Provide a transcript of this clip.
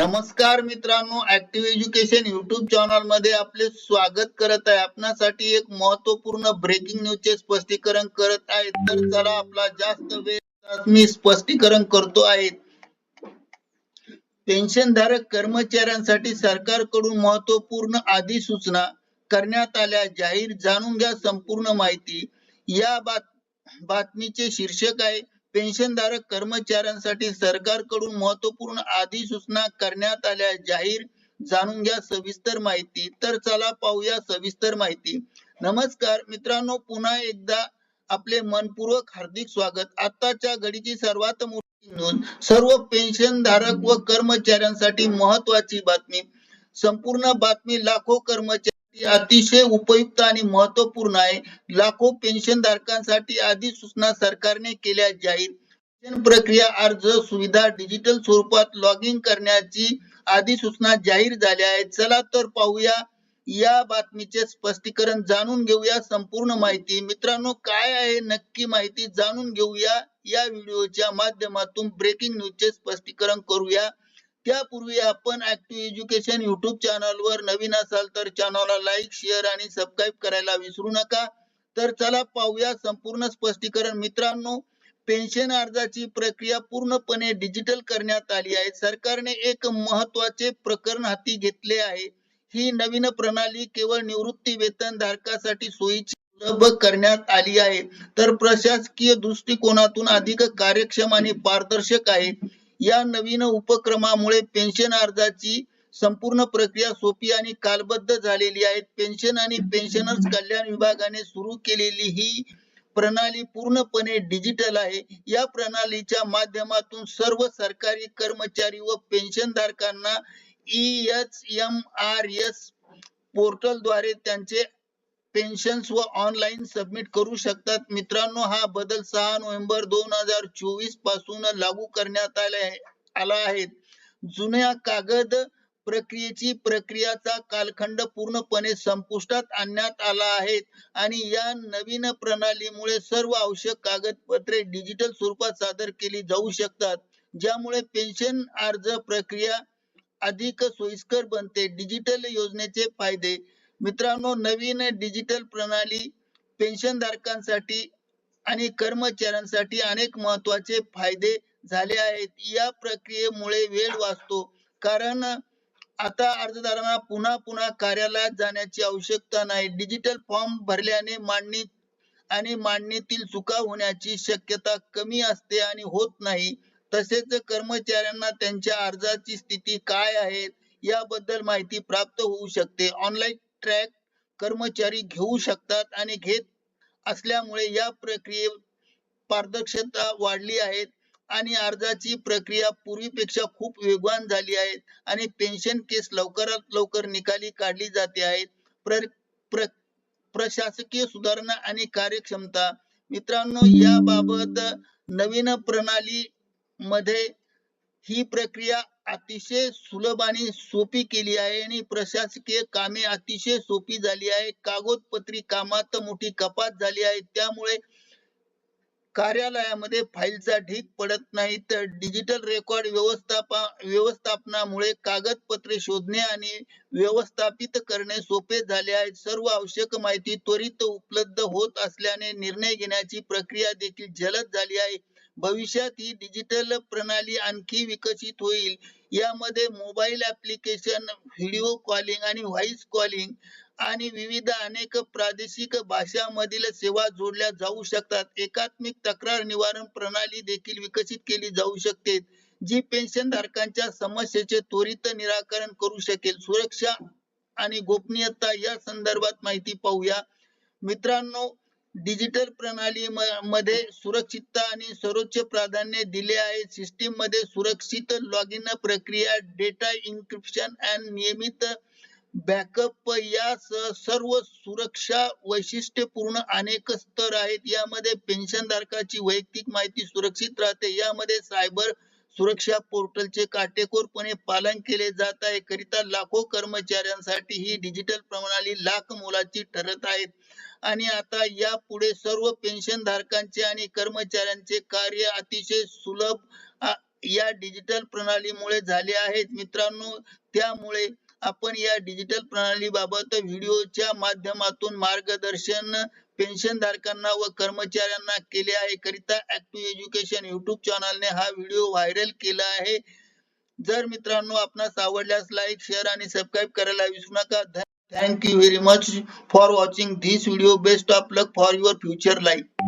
नमस्कार मित्रांनो active education YouTube चॅनलमध्ये आपले स्वागत करत आहे. आपणासाठी एक महत्त्वपूर्ण ब्रेकिंग न्यूज चे स्पष्टीकरण करत आहे. तर चला आपला जास्त वेळ मी स्पष्टीकरण करतो आहे. पेन्शनधारक कर्मचाऱ्यांसाठी सरकारकडून महत्त्वपूर्ण अधिसूचना करण्यात आल्या. जाहीर जाणून घ्या संपूर्ण माहिती. या बात बातमीचे शीर्षक आहे पेन्शनधारक कर्मचाऱ्यांसाठी सरकारकडून महत्त्वपूर्ण अधिसूचना करण्यात आल्या. जाहीर जाणून घ्या सविस्तर माहिती. तर चला पाहूया सविस्तर माहिती. नमस्कार मित्रांनो पुन्हा एकदा आपले मनपूर्वक हार्दिक स्वागत. आताच्या घडीची सर्वात मोठी नोंद सर्व पेन्शनधारक व कर्मचाऱ्यांसाठी महत्वाची बातमी. संपूर्ण बातमी लाखो कर्मचारी अतिशय उपयुक्त आणि महत्त्वपूर्ण आहे. लाखो पेन्शन धारकांसाठी अधिसूचना सरकारने केल्या जाईल. पेन्शन प्रक्रिया अर्ज सुविधा डिजिटल स्वरूपात लॉग इन करण्याची अधिसूचना जाहीर झाल्या आहेत. चला तर पाहूया या बातमीचे स्पष्टीकरण जाणून घेऊया संपूर्ण माहिती. मित्रांनो काय आहे नक्की माहिती जाणून घेऊया या व्हिडिओच्या माध्यमातून. ब्रेकिंग न्यूजचे स्पष्टीकरण करूया. त्यापूर्वी आपण ऍक्टिव्ह एज्युकेशन युट्यूब चॅनलवर नवीन असाल तर चॅनलला लाईक शेअर आणि सबस्क्राईब करायला विसरू नका. तर चला पाहूया संपूर्ण स्पष्टीकरण. मित्रांनो पेन्शन अर्जाची प्रक्रिया पूर्णपणे डिजिटल करण्यात आली आहे. सरकारने एक महत्त्वाचे प्रकरण हाती घेतले आहे. ही नवीन प्रणाली केवळ निवृत्ती वेतन धारकासाठी सोयीची सुलभ करण्यात आली आहे. तर प्रशासकीय दृष्टिकोनातून अधिक कार्यक्षम आणि पारदर्शक आहे. या नवीन उपक्रमामुळे पेन्शन अर्जाची संपूर्ण प्रक्रिया सोपी आणि कालबद्ध झालेली आहे. पेन्शन आणि पेन्शनर्स कल्याण विभागाने सुरू केलेली ही प्रणाली पूर्णपणे डिजिटल आहे. या प्रणालीच्या माध्यमातून सर्व सरकारी कर्मचारी व पेन्शन धारकांना E H M R S पोर्टलद्वारे त्यांचे पेन्शन्स व ऑनलाईन सबमिट करू शकतात. मित्रांनो हा बदल सहा नोव्हेंबर दोन हजार चोवीसपासून लागू करण्यात आला आला आहे. जुन्या कागद प्रक्रियेची प्रक्रियाचा कालखंड पूर्णपणे संपुष्टात आणण्यात आला आहे आणि या नवीन प्रणालीमुळे सर्व आवश्यक कागदपत्रे डिजिटल स्वरूपात सादर केली जाऊ शकतात ज्यामुळे पेन्शन अर्ज प्रक्रिया अधिक सोयीस्कर बनते. डिजिटल योजनेचे फायदे मित्रांनो नवीन डिजिटल प्रणाली पेन्शन धारकांसाठी आणि कर्मचाऱ्यांसाठी अनेक महत्त्वाचे फायदे झाले आहेत. या प्रक्रियेमुळे वेळ वाचतो. कारण आता अर्जदारांना पुन्हा पुन्हा कार्यालयात जाण्याची आवश्यकता नाही. डिजिटल फॉर्म भरल्याने मांडणी आणि मांडणीतील चुका होण्याची शक्यता कमी असते आणि होत नाही. तसेच कर्मचाऱ्यांना त्यांच्या अर्जाची स्थिती काय आहे याबद्दल माहिती प्राप्त होऊ शकते. ऑनलाईन ट्रॅक कर्मचारी घेऊ शकतात आणि घेत असल्यामुळे या प्रक्रियेत पारदर्शकता वाढली आहे आणि अर्जाची प्रक्रिया पूर्वीपेक्षा खूप वेगवान झाली आहे आणि पेन्शन केस लवकरात लवकर निकाली काढली जाते आहे. प्र, प्र, प्रशासकीय सुधारणा आणि कार्यक्षमता. मित्रांनो याबाबत नवीन प्रणाली मध्ये ही प्रक्रिया अतिशय सुलभ आणि सोपी केली आहे आणि प्रशासकीय कामे अतिशय सोपी झाली आहे. कागदपत्री कामात मोठी कपात झाली आहे. त्यामुळे कार्यालयामध्ये फाईलचा ढीक पडत नाही. तर डिजिटल रेकॉर्ड व्यवस्थापा व्यवस्थापनामुळे कागदपत्रे शोधणे आणि व्यवस्थापित करणे सोपे झाले आहे. सर्व आवश्यक माहिती त्वरित उपलब्ध होत असल्याने निर्णय घेण्याची प्रक्रिया देखील जलद झाली आहे. भविष्यात ही डिजिटल प्रणाली आणखी विकसित होईल. यामध्ये मोबाईल ऍप्लिकेशन व्हिडिओ कॉलिंग आणि व्हॉइस कॉलिंग आणि विविध अनेक प्रादेशिक भाषांमधील सेवा जोडल्या जाऊ शकतात. एकात्मिक तक्रार निवारण प्रणाली देखील विकसित केली जाऊ शकते जी पेन्शन धारकांच्या समस्येचे त्वरित निराकरण करू शकेल. सुरक्षा आणि गोपनीयता या संदर्भात माहिती पाहूया. मित्रांनो डिजिटल प्रणाली मध्ये सुरक्षितता आणि सर्वोच्च प्राधान्य दिले आहे. सिस्टीममध्ये सुरक्षित लॉग इन प्रक्रिया डेटा इन्क्रिप्शन अँड नियमित बॅकअप या सर्व सुरक्षा वैशिष्ट्यपूर्ण अनेक स्तर आहेत. यामध्ये पेन्शन धारकाची वैयक्तिक माहिती सुरक्षित राहते. यामध्ये सायबर सुरक्षा पोर्टलचे काटेकोरपणे पालन केले जात आहे. करिता लाखो कर्मचाऱ्यांसाठी ही डिजिटल प्रणाली लाख मोलाची ठरत आहेत आणि आता यापुढे सर्व पेन्शन धारकांचे आणि कर्मचाऱ्यांचे कार्य अतिशय सुलभ या डिजिटल प्रणालीमुळे झाले आहेत. मित्रांनो त्यामुळे आपण या डिजिटल प्रणालीबाबत व्हिडिओच्या माध्यमातून मार्गदर्शन पेन्शन धारकांना व कर्मचाऱ्यांना केले आहे. करिता ऍक्टिव्ह एज्युकेशन युट्यूब चॅनलने हा व्हिडिओ व्हायरल केला आहे. जर मित्रांनो आपणास आवडल्यास लाईक शेअर आणि सबस्क्राईब करायला विसरू नका. Thank you very much for watching this video best of luck for your future life